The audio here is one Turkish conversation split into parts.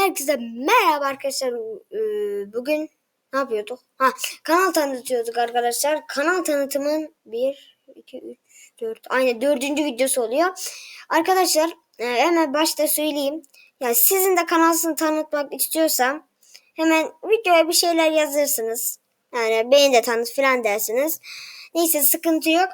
Herkese merhaba arkadaşlar. Ee, Bugün ne yapıyorduk? Ha, kanal tanıtıyorduk arkadaşlar. Kanal tanıtımın 1, 2, 3, 4, aynı dördüncü videosu oluyor. Arkadaşlar e, hemen başta söyleyeyim. Yani sizin de kanalını tanıtmak istiyorsam hemen videoya bir şeyler yazırsınız. Yani beni de tanıt falan dersiniz. Neyse sıkıntı yok.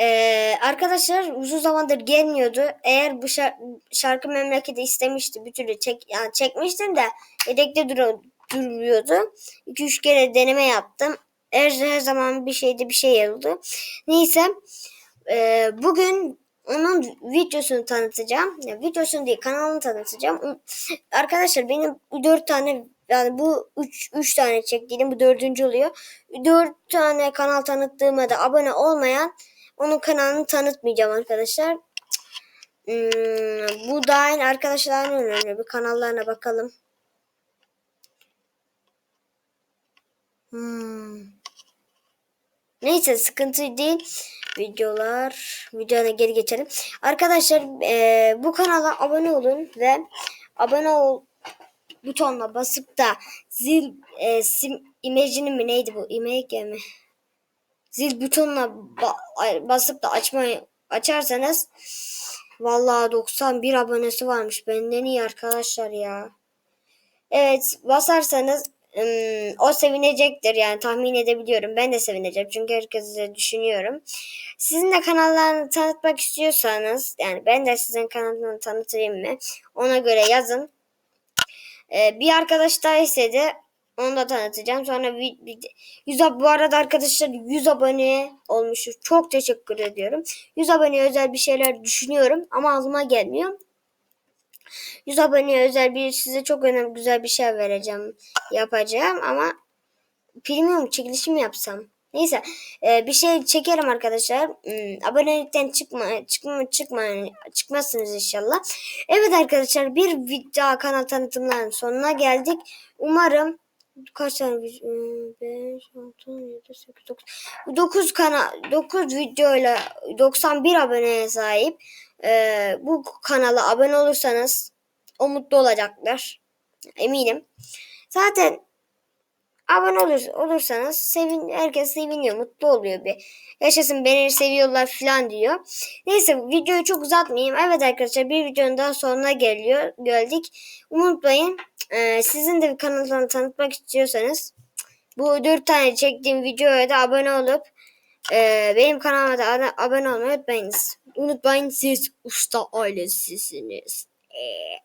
Ee, arkadaşlar uzun zamandır gelmiyordu. Eğer bu şar- şarkı memleketi istemişti bir türlü çek yani çekmiştim de yedekte dur duruyordu. 2-3 kere deneme yaptım. Her, her zaman bir şeyde bir şey oldu. Neyse e, bugün onun videosunu tanıtacağım. Ya, videosunu değil kanalını tanıtacağım. Arkadaşlar benim 4 tane yani bu 3 3 tane çektiğim bu dördüncü oluyor. 4 tane kanal tanıttığıma da abone olmayan onun kanalını tanıtmayacağım arkadaşlar. Hmm, bu dahil arkadaşların önemli. Bir kanallarına bakalım. Hmm. Neyse sıkıntı değil. Videolar. Videoya geri geçelim. Arkadaşlar e, bu kanala abone olun ve abone ol butonuna basıp da zil e, sim imajını mı neydi bu? İmage mi? Zil butonuna ba- basıp da açmayı açarsanız vallahi 91 abonesi varmış. Benden iyi arkadaşlar ya. Evet basarsanız o sevinecektir yani tahmin edebiliyorum. Ben de sevineceğim çünkü herkese düşünüyorum. Sizin de kanallarını tanıtmak istiyorsanız yani ben de sizin kanalını tanıtayım mı? Ona göre yazın. Ee, bir arkadaş daha istedi. Onu da tanıtacağım. Sonra bir, bir, 100 ab- bu arada arkadaşlar 100 abone olmuşuz. Çok teşekkür ediyorum. 100 aboneye özel bir şeyler düşünüyorum ama aklıma gelmiyor. 100 aboneye özel bir size çok önemli güzel bir şey vereceğim. Yapacağım ama premium çekilişi mi yapsam? Neyse e, bir şey çekerim arkadaşlar. Hmm, abonelikten çıkma, çıkma, çıkma, çıkmazsınız inşallah. Evet arkadaşlar bir video kanal tanıtımlarının sonuna geldik. Umarım kaç tane 5, 6, 7, 8, 9 9 kanal 9 videoyla 91 aboneye sahip e, bu kanala abone olursanız o mutlu olacaklar. Eminim. Zaten abone olur, olursanız sevin, herkes seviniyor, mutlu oluyor bir. Yaşasın beni seviyorlar falan diyor. Neyse videoyu çok uzatmayayım. Evet arkadaşlar bir videonun daha sonuna geliyor, geldik. Unutmayın e, sizin de kanalını tanıtmak istiyorsanız bu dört tane çektiğim videoya da abone olup e, benim kanalıma da abone olmayı unutmayınız. Unutmayın siz usta ailesisiniz. Eee.